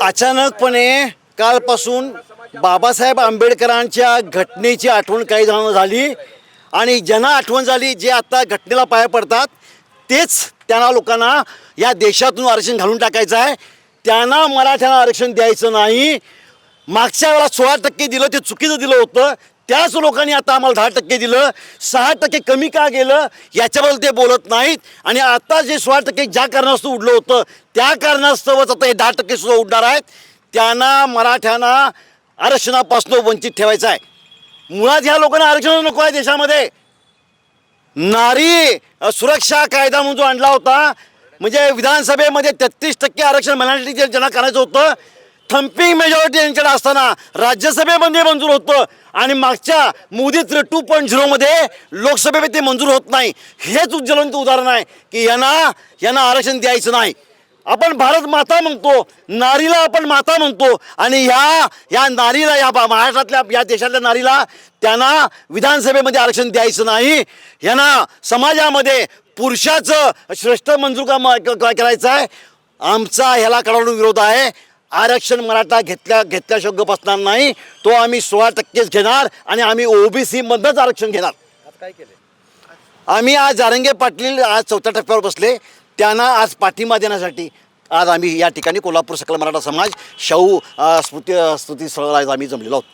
अचानकपणे कालपासून बाबासाहेब आंबेडकरांच्या घटनेची आठवण काही जणांना झाली आणि ज्यांना आठवण झाली जे आता घटनेला पाया पडतात तेच त्यांना लोकांना या देशातून आरक्षण घालून टाकायचं आहे. त्यांना मराठ्यांना आरक्षण द्यायचं नाही. मागच्या वेळेला सोळा टक्के दिलं ते चुकीचं दिलं होतं. त्याच लोकांनी आता आम्हाला दहा टक्के दिलं सहा टक्के कमी का गेलं याच्याबद्दल ते बोलत नाहीत. आणि आता जे सोळा टक्के ज्या कारणास्तव उडलं होतं त्या कारणास्तवच आता हे दहा टक्के सुद्धा उडणार आहेत. त्यांना मराठ्यांना आरक्षणापासून वंचित ठेवायचं आहे. मुळात ह्या लोकांना आरक्षण नको आहे देशामध्ये. नारी सुरक्षा कायदा म्हणून जो आणला होता म्हणजे विधानसभेमध्ये तेहतीस टक्के आरक्षण मिळण्यासाठी ज्यांना करायचं होतं थम्पिंग मेजॉरिटी यांच्याकडे असताना राज्यसभेमध्ये मंजूर होतं आणि मागच्या मोदी टू पॉईंट झिरोमध्ये लोकसभेमध्ये ते मंजूर होत नाही. हेच उज्ज्वलंत उदाहरण आहे की यांना यांना आरक्षण द्यायचं नाही. आपण भारत माता म्हणतो नारीला आपण माता म्हणतो. आणि ह्या या नारीला या बा- महाराष्ट्रातल्या या देशातल्या नारीला त्यांना विधानसभेमध्ये आरक्षण द्यायचं नाही. यांना समाजामध्ये पुरुषाचं श्रेष्ठ मंजूर का करायचं आहे? आमचा ह्याला कडाडून विरोध आहे. आरक्षण मराठा घेतल्या घेतल्याशिवाय गप बसणार नाही. तो आम्ही सोळा टक्केच घेणार आणि आम्ही ओबीसीमधनंच आरक्षण घेणार. आम्ही आज जारंगे पाटील आज चौथ्या टप्प्यावर बसले. त्यांना आज पाठिंबा देण्यासाठी आज आम्ही या ठिकाणी कोल्हापूर सकल मराठा समाज शाहू स्मृती स्मृती स्थळाला आज आम्ही जमलेलो आहोत.